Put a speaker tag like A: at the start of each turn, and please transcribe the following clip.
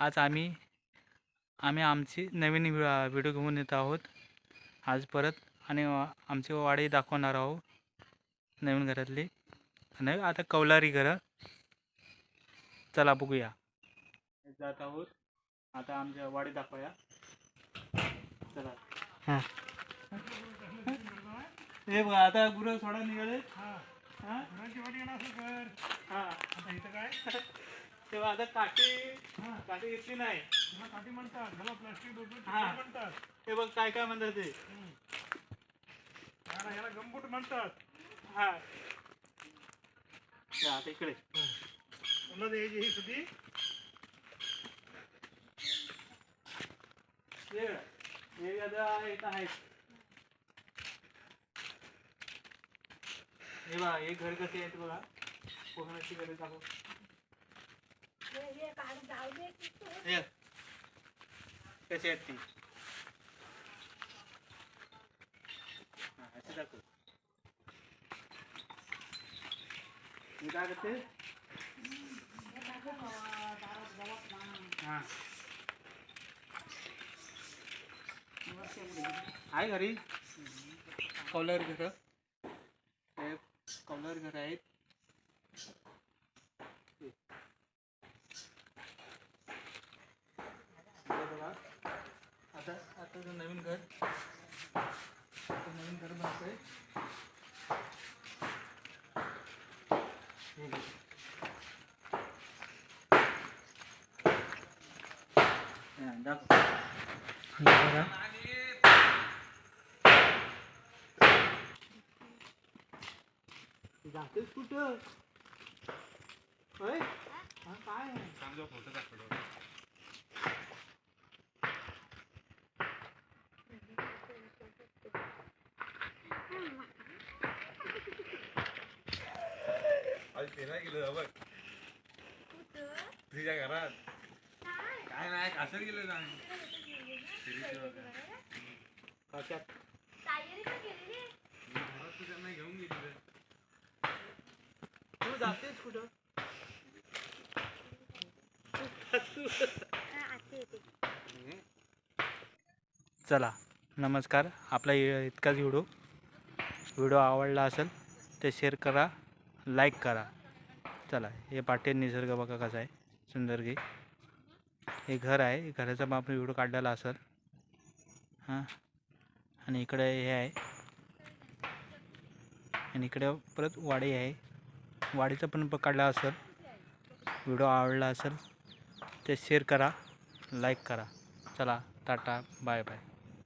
A: आज आम्ही आम्ही आमची नवीन व्हि- व्हिडिओ घेऊन येत आहोत. आज परत आणि आमची वाडी दाखवणार आहोत. नवीन घरातली. नाही आता कौलारी घरं. चला बघूया. जात आहोत. आता आमच्या वाडी दाखवूया. चला. हां. हे बघा आता गुरं सोडा निघाले हां. हां. तेव्हा आता काठी काठी घेतली नाही. हा. हे. बघ काय काय म्हणतात ते.
B: गंबूट म्हणतात.
A: हा. ते आता इकडे.
B: पुन्हा द्यायची ही सुधी
A: हे बघा. हे आता आहे. हे बघा हे घर कसे आहेत बघा. कोकणाची घरे दाखव. हे कशी आहेत ती अशी दाखव मी काय करते हां? आहे घरी कौलर घर। हे कौलर घर आहेत हे बघा आता आता जो नवीन घर. आता नवीन घर बनतंय. हे. हा, दाखव. जातेस कुठं? होय? हा, काय
B: आज फिरायला गेलो बघ. तुझ्या घरात. काय? नाही असं गेलो ना.
A: कशात
B: घरात तुझ्या नाही घेऊन गेली
A: तू जातेस कुठं? चला नमस्कार. आपला इतकाच व्हिडिओ. व्हिडिओ आवडला असेल तर शेअर करा लाईक करा. चला हे पाटील निसर्ग बघा कसा आहे. सुंदर घे. हे घर आहे. घराचा मग आपण व्हिडिओ काढलेला असेल. हां. आणि इकडे हे आहे. आणि इकडे परत वाडी आहे. वाडीचं पण काढला असेल. व्हिडिओ आवडला असेल ते शेअर करा लाईक करा. चला टाटा बाय बाय